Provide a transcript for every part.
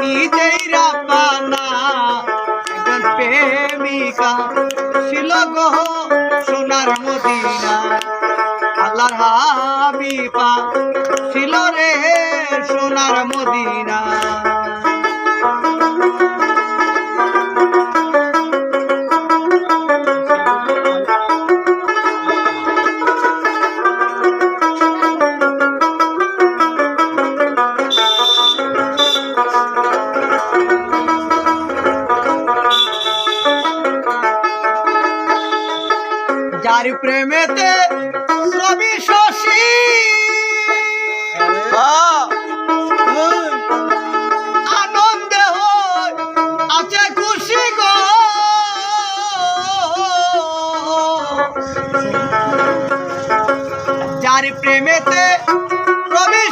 নিজেই রাপানা একজন প্রেমিকা ছিল গো সোনার মদিনা। আল্লাহর হাবিবা ছিল রে সোনার মদিনা। প্রেমেতে রবি শশী। আনন্দে হয় আছে খুশি গো। যার প্রেমেতে রবি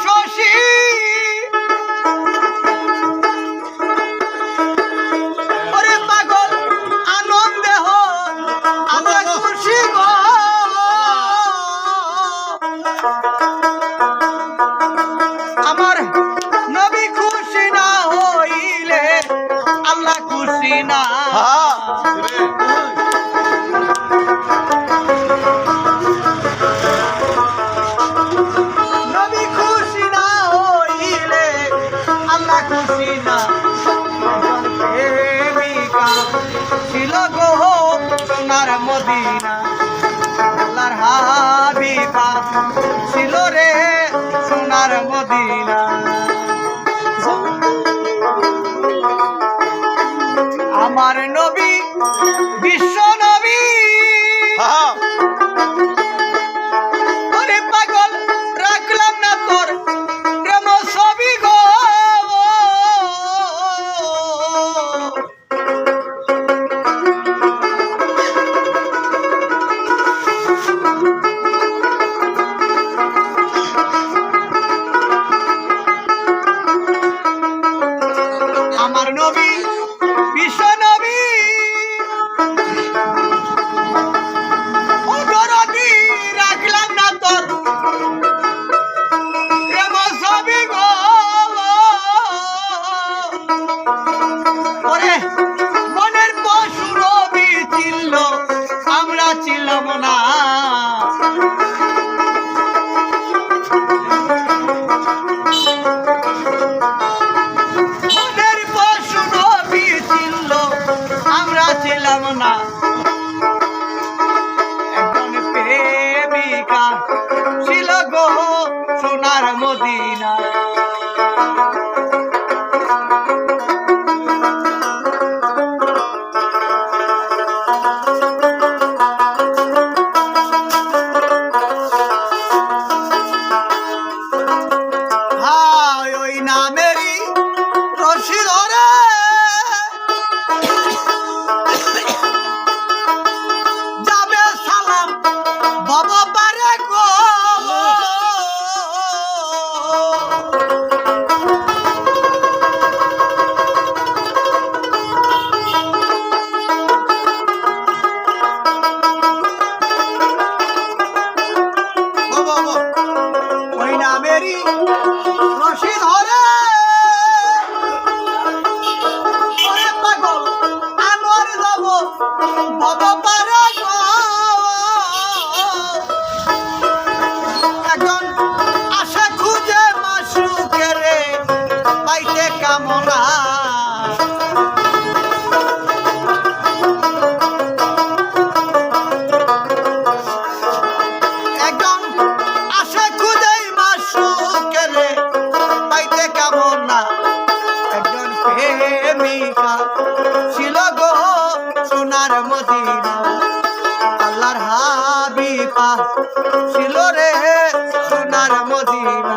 না নবী আমার নবী বিশ্ব নবী। পাগল রাখলাম না তোর প্রেম ছবি গো। আমার নবী বিশ্ব ছিল আমরা ছিলাম না। একজন প্রেমিকা ছিল গো সোনার মদিনা। ছিল রে সোনার মদিনা।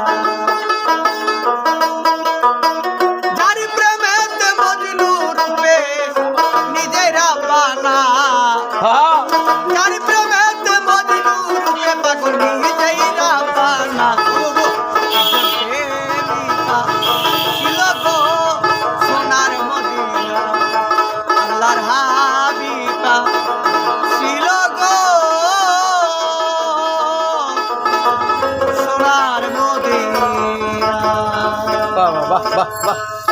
汪汪汪